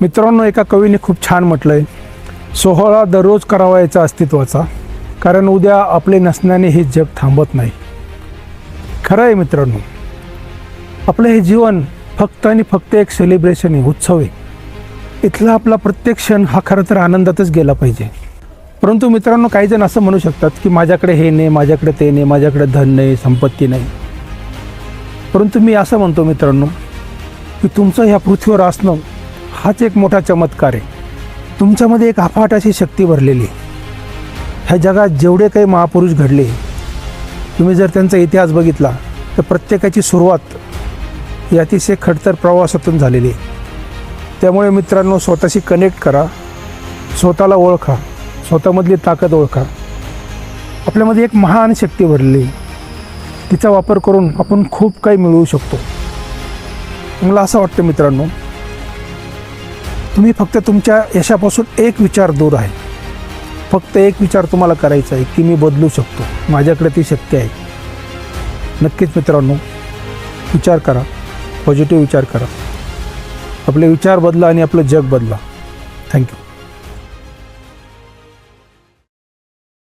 मित्रांनो एका कवीने खूप छान म्हटलं आहे सोहळा दररोज करावायचा अस्तित्वाचा कारण उद्या आपले नसण्याने हे जग थांबत नाही. खरं आहे मित्रांनो आपलं हे जीवन फक्त आणि फक्त एक सेलिब्रेशन आहे उत्सव आहे. इथला आपला प्रत्येक क्षण हा खरं तर आनंदातच गेला पाहिजे. परंतु मित्रांनो काही जण असं म्हणू शकतात की माझ्याकडे हे नाही माझ्याकडे ते नाही माझ्याकडे धन नाही संपत्ती नाही. परंतु मी असं म्हणतो मित्रांनो की तुमचं ह्या पृथ्वीवर असणं हाच एक मोठा चमत्कार आहे. तुमच्यामध्ये एक अफाट अशी शक्ती भरलेली आहे. ह्या जगात जेवढे काही महापुरुष घडले तुम्ही जर त्यांचा इतिहास बघितला तर प्रत्येकाची सुरुवात ही अतिशय खडतर प्रवासातून झालेली आहे. त्यामुळे मित्रांनो स्वतःशी कनेक्ट करा स्वतःला ओळखा स्वतःमधली ताकद ओळखा. आपल्यामध्ये एक महान शक्ती भरलेली तिचा वापर करून आपण खूप काही मिळवू शकतो. मला असं वाटतं मित्रांनो तुम्ही फक्त तुमच्या यशापासून एक विचार दूर आहे. फक्त एक विचार तुम्हाला करायचा आहे की मी बदलू शकतो. माझ्याकडे ती शक्य आहे. नक्कीच मित्रांनो विचार करा. पॉझिटिव्ह विचार करा. आपले विचार बदला आणि आपलं जग बदला. थँक्यू